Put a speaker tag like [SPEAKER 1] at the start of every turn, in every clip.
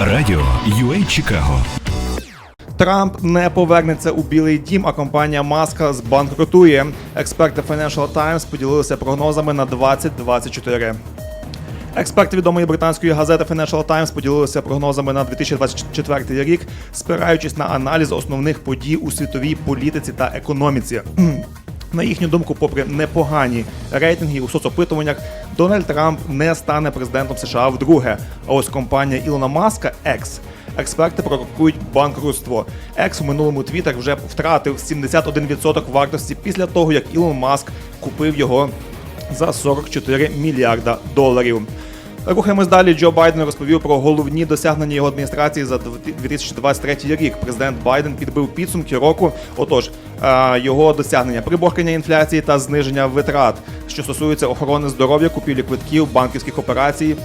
[SPEAKER 1] Радіо UA Чикаго.
[SPEAKER 2] Трамп не повернеться у Білий Дім, а компанія Маска збанкрутує. Експерти Financial Times поділилися прогнозами на 2024. Експерти відомої британської газети Financial Times поділилися прогнозами на 2024 рік, спираючись на аналіз основних подій у світовій політиці та економіці. На їхню думку, попри непогані рейтинги у соцопитуваннях, Дональд Трамп не стане президентом США вдруге. А ось компанія Ілона Маска X Експерти пророкують банкрутство. Екс у минулому Твіттер вже втратив 71% вартості після того, як Ілон Маск купив його за 44 мільярда доларів. Рухаємось далі. Джо Байден розповів про головні досягнення його адміністрації за 2023 рік. Президент Байден підбив підсумки року. Отож, е, його досягнення приборкання інфляції та зниження витрат, що стосується охорони здоров'я, купівлі квитків, банківських операцій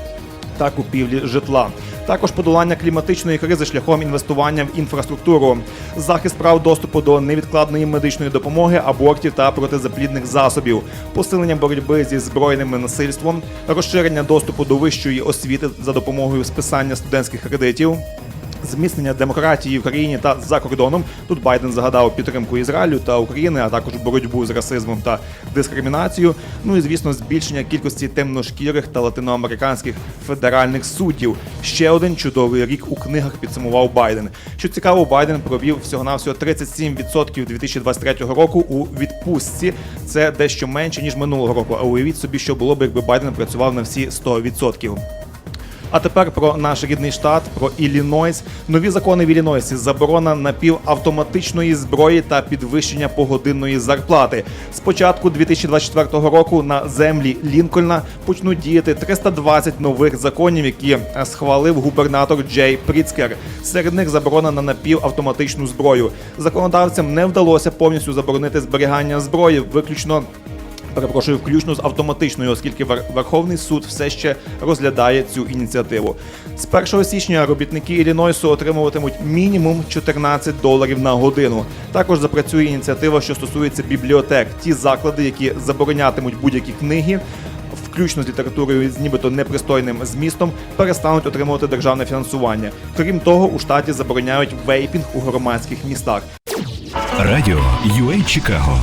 [SPEAKER 2] та купівлі житла. Також подолання кліматичної кризи шляхом інвестування в інфраструктуру, захист прав доступу до невідкладної медичної допомоги, абортів та протизаплідних засобів, посилення боротьби зі збройним насильством, розширення доступу до вищої освіти за допомогою списання студентських кредитів. Зміцнення демократії в країні та за кордоном. Тут Байден загадав підтримку Ізраїлю та України, а також боротьбу з расизмом та дискримінацією. Ну і звісно, збільшення кількості темношкірих та латиноамериканських федеральних суддів. Ще один чудовий рік у книгах підсумував Байден. Що цікаво, Байден провів всього навсього 37% 2023 року у відпустці. Це дещо менше ніж минулого року. А уявіть собі, що було б, якби Байден працював на всі 100%. А тепер про наш рідний штат, про Іллінойс. Нові закони в Іллінойсі. Заборона напівавтоматичної зброї та підвищення погодинної зарплати. З початку 2024 року на землі Лінкольна почнуть діяти 320 нових законів, які схвалив губернатор Джей Пріцкер. Серед них заборона на напівавтоматичну зброю. Законодавцям не вдалося повністю заборонити зберігання зброї, виключно Перепрошую, включно з автоматичною, оскільки Верховний суд все ще розглядає цю ініціативу. З 1 січня робітники Іллінойсу отримуватимуть мінімум 14 доларів на годину. Також запрацює ініціатива, що стосується бібліотек. Ті заклади, які заборонятимуть будь-які книги. Включно з літературою з нібито непристойним змістом, перестануть отримувати державне фінансування. Крім того, у штаті забороняють вейпінг у громадських містах.
[SPEAKER 1] Радіо UA Чикаго.